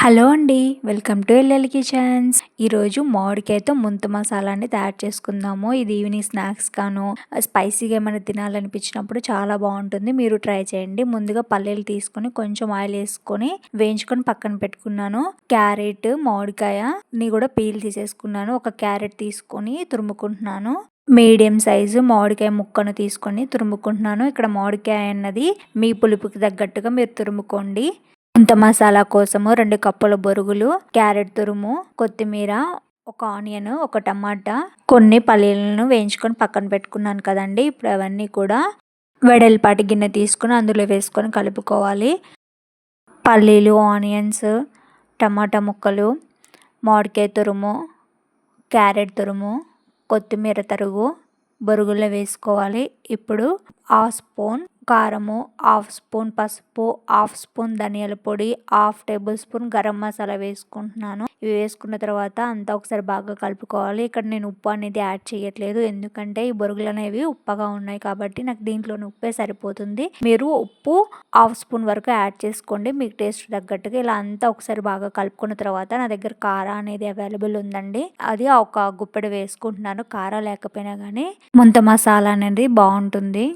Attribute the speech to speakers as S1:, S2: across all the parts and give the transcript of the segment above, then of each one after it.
S1: Hello అండి welcome to LL kitchens. ఈరోజు మామిడికాయతో ముంత మసాలాని తయారు చేసుకుందాము. ఇది ఈవినింగ్ స్నాక్స్ కాను స్పైసీగా ఏమైనా తినాలనిపించినప్పుడు చాలా బాగుంటుంది. మీరు ట్రై చేయండి. ముందుగా పల్లీలు తీసుకొని కొంచెం ఆయిల్ వేసుకొని వేయించుకొని పక్కన పెట్టుకున్నాను. క్యారెట్ మామిడికాయ ని కూడా పీల్ తీసేసుకున్నాను. ఒక క్యారెట్ తీసుకొని తురుముకుంటున్నాను. మీడియం సైజు మామిడికాయ ముక్కను తీసుకొని తురుముకుంటున్నాను. ఇక్కడ మామిడికాయ అన్నది మీ పులుపుకి తగ్గట్టుగా మీరు తురుముకోండి. కొంత మసాలా కోసము రెండు కప్పుల బొరుగులు క్యారెట్ తురుము కొత్తిమీర ఒక ఆనియన్ ఒక టమాటా కొన్ని పల్లీలను వేయించుకొని పక్కన పెట్టుకున్నాను కదండి. ఇప్పుడు అవన్నీ కూడా వెడల్పాటి గిన్నె తీసుకొని అందులో వేసుకొని కలుపుకోవాలి. పల్లీలు ఆనియన్స్ టమాటా ముక్కలు మామిడికాయ తురుము క్యారెట్ తురుము కొత్తిమీర తరుగు బొరుగుల్లో వేసుకోవాలి. ఇప్పుడు ఆ స్పూన్ కారము హాఫ్ స్పూన్ పసుపు హాఫ్ స్పూన్ ధనియాల పొడి half tablespoon garam masala వేసుకుంటున్నాను. ఇవి వేసుకున్న తర్వాత అంతా ఒకసారి బాగా కలుపుకోవాలి. ఇక్కడ నేను ఉప్పు అనేది యాడ్ చేయట్లేదు. ఎందుకంటే ఈ బొరుగులు అనేవి ఉప్పగా ఉన్నాయి కాబట్టి నాకు దీంట్లోని ఉప్పే సరిపోతుంది. మీరు ఉప్పు హాఫ్ స్పూన్ వరకు యాడ్ చేసుకోండి. మీకు టేస్ట్ తగ్గట్టుగా ఇలా అంతా ఒకసారి బాగా కలుపుకున్న తర్వాత నా దగ్గర కారం అనేది అవైలబుల్ ఉందండి. అది ఒక గుప్పెడు వేసుకుంటున్నాను. కారం లేకపోయినా కానీ ముంత మసాలా అనేది బాగుంటుంది.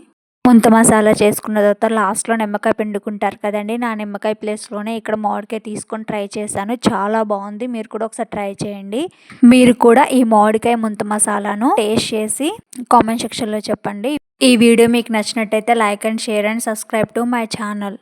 S1: ముంత మసాలా చేసుకున్న తర్వాత లాస్ట్లో నిమ్మకాయ పిండుకుంటారు కదండి. నా నిమ్మకాయ ప్లేస్లోనే ఇక్కడ మామిడికాయ తీసుకొని ట్రై చేశాను. చాలా బాగుంది. మీరు కూడా ఒకసారి ట్రై చేయండి. మీరు కూడా ఈ మామిడికాయ ముంత మసాలాను టేస్ట్ చేసి కామెంట్ సెక్షన్లో చెప్పండి. ఈ వీడియో మీకు నచ్చినట్టయితే like and share and subscribe to my channel.